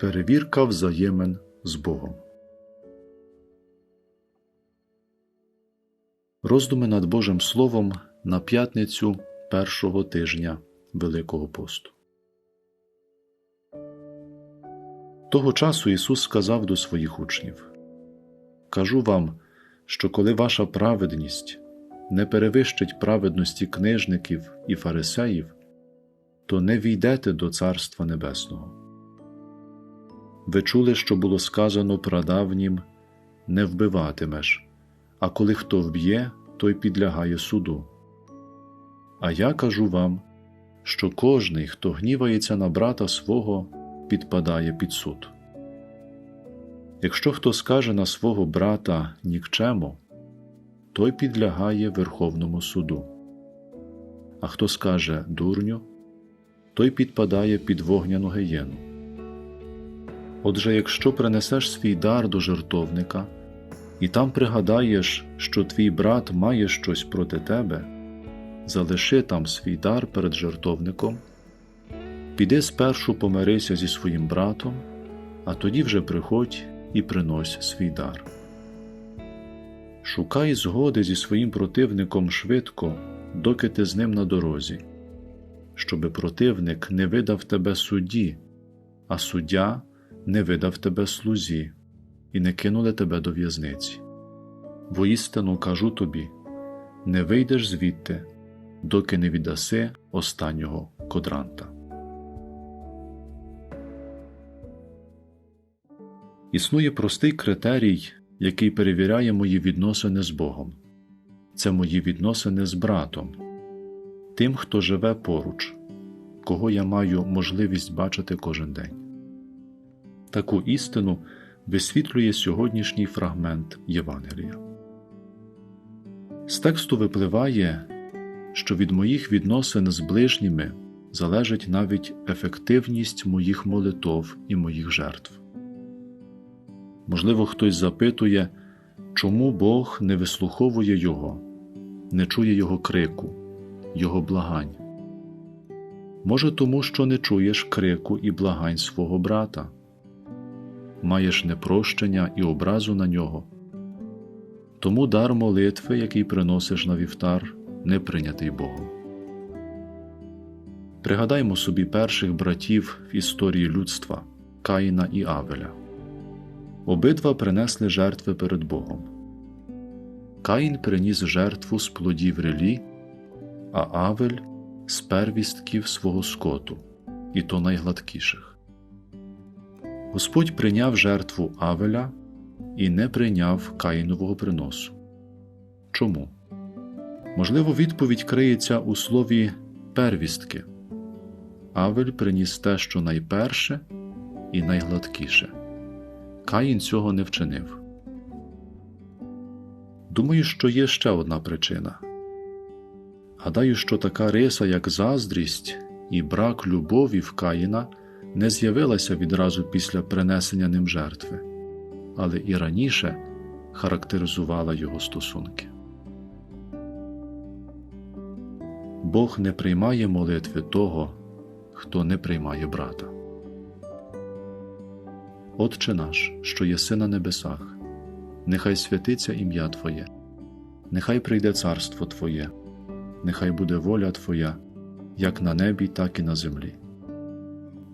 Перевірка взаємин з Богом. Роздуми над Божим Словом на п'ятницю першого тижня Великого посту. Того часу Ісус сказав до своїх учнів Кажу вам, що коли ваша праведність не перевищить праведності книжників і фарисеїв, то не війдете до Царства Небесного. Ви чули, що було сказано прадавнім не вбиватимеш, а коли хто вб'є, той підлягає суду. А я кажу вам, що кожний, хто гнівається на брата свого, підпадає під суд. Якщо хто скаже на свого брата нікчему, той підлягає Верховному суду. А хто скаже дурню, той підпадає під вогняну гієну. Отже, якщо принесеш свій дар до жертовника, і там пригадаєш, що твій брат має щось проти тебе, залиши там свій дар перед жертовником, піди спершу помирися зі своїм братом, а тоді вже приходь і принось свій дар. Шукай згоди зі своїм противником швидко, доки ти з ним на дорозі, щоби противник не видав тебе судді, а суддя не видав тебе слузі і не кинули тебе до в'язниці. Воістину кажу тобі не вийдеш звідти, доки не віддаси останнього кодранта. Існує простий критерій, який перевіряє мої відносини з Богом. Це мої відносини з братом, тим, хто живе поруч, кого я маю можливість бачити кожен день. Таку істину висвітлює сьогоднішній фрагмент Євангелія. З тексту випливає, що від моїх відносин з ближніми залежить навіть ефективність моїх молитов і моїх жертв. Можливо, хтось запитує, чому Бог не вислуховує Його, не чує Його крику, Його благань. Може, тому що не чуєш крику і благань свого брата маєш непрощення і образу на нього. Тому дар молитви, який приносиш на вівтар, не прийнятий Богом. Пригадаймо собі перших братів в історії людства Каїна і Авеля. Обидва принесли жертви перед Богом. Каїн приніс жертву з плодів релі, а Авель з первістків свого скоту, і то найгладкіших. Господь прийняв жертву Авеля і не прийняв Каїнового приносу. Чому? Можливо, відповідь криється у слові первістки. Авель приніс те, що найперше і найгладкіше. Каїн цього не вчинив. Думаю, що є ще одна причина. Гадаю, що така риса, як заздрість і брак любові в Каїна не з'явилася відразу після принесення ним жертви, але і раніше характеризувала його стосунки. Бог не приймає молитви того, хто не приймає брата. Отче наш, що єси на небесах, нехай святиться ім'я Твоє, нехай прийде царство Твоє, нехай буде воля Твоя, як на небі, так і на землі.